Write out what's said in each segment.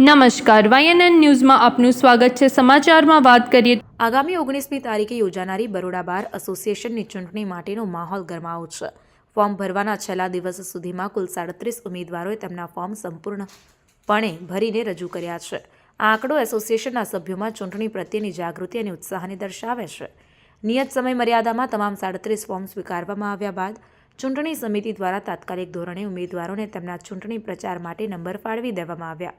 નમસ્કાર વાયએનએન ન્યૂઝમાં આપનું સ્વાગત છે. સમાચારમાં વાત કરીએ આગામી ઓગણીસમી તારીખે યોજાનારી બરોડા બાર એસોસિએશનની ચૂંટણી માટેનો માહોલ ગરમાવો છે. ફોર્મ ભરવાના છેલ્લા દિવસ સુધીમાં કુલ સાડત્રીસ ઉમેદવારોએ તેમના ફોર્મ સંપૂર્ણપણે ભરીને રજૂ કર્યા છે. આ આંકડો એસોસિએશનના સભ્યોમાં ચૂંટણી પ્રત્યેની જાગૃતિ અને ઉત્સાહને દર્શાવે છે. નિયત સમય મર્યાદામાં તમામ સાડત્રીસ ફોર્મ સ્વીકારવામાં આવ્યા બાદ ચૂંટણી સમિતિ દ્વારા તાત્કાલિક ધોરણે ઉમેદવારોને તેમના ચૂંટણી પ્રચાર માટે નંબર ફાળવી દેવામાં આવ્યા.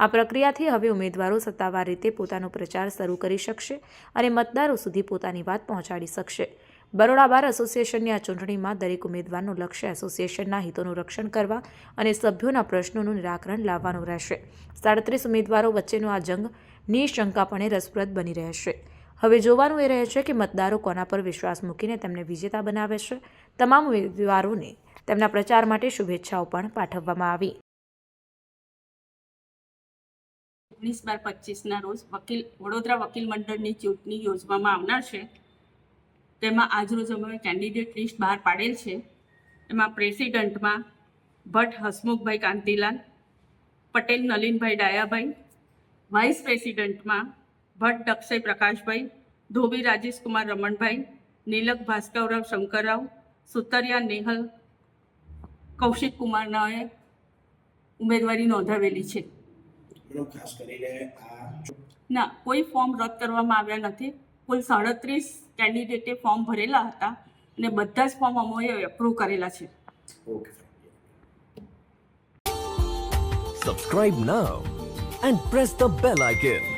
આ પ્રક્રિયાથી હવે ઉમેદવારો સત્તાવાર રીતે પોતાનો પ્રચાર શરૂ કરી શકશે અને મતદારો સુધી પોતાની વાત પહોંચાડી શકશે. બરોડા બાર એસોસિએશનની આ ચૂંટણીમાં દરેક ઉમેદવારનું લક્ષ્ય એસોસિએશનના હિતોનું રક્ષણ કરવા અને સભ્યોના પ્રશ્નોનું નિરાકરણ લાવવાનું રહેશે. સાડત્રીસ ઉમેદવારો વચ્ચેનો આ જંગ નિશંકાપણે રસપ્રદ બની રહેશે. હવે જોવાનું એ રહે છે કે મતદારો કોના પર વિશ્વાસ મૂકીને તેમને વિજેતા બનાવે છે. તમામ ઉમેદવારોને તેમના પ્રચાર માટે શુભેચ્છાઓ પણ પાઠવવામાં આવી. ઓગણીસ બાર પચીસના રોજ વકીલ, વડોદરા વકીલ મંડળની ચૂંટણી યોજવામાં આવનાર છે. તેમાં આજરોજ અમે કેન્ડિડેટ લિસ્ટ બહાર પાડેલ છે. એમાં પ્રેસિડન્ટમાં ભટ્ટ, હસમુખભાઈ કાંતિલાલ, પટેલ, નલિનભાઈ ડાયાભાઈ, વાઇસ પ્રેસિડન્ટમાં ભટ્ટ અક્ષય પ્રકાશભાઈ ધોબી રાજેશકુમાર રમણભાઈ નીલક ભાસ્કરરાવ શંકરરાવ સુતરિયા નેહલ કૌશિક કુમારનાએ ઉમેદવારી નોંધાવેલી છે. મેડમ ખાસ કરીને આ ના કોઈ ફોર્મ રદ કરવામાં આવ્યા નથી. કુલ સાડત્રીસ કેન્ડિડેટે ફોર્મ ભરેલા હતા અને બધા જ ફોર્મ અમોએ એપ્રુવ કરેલા છે. Subscribe now and press the bell icon.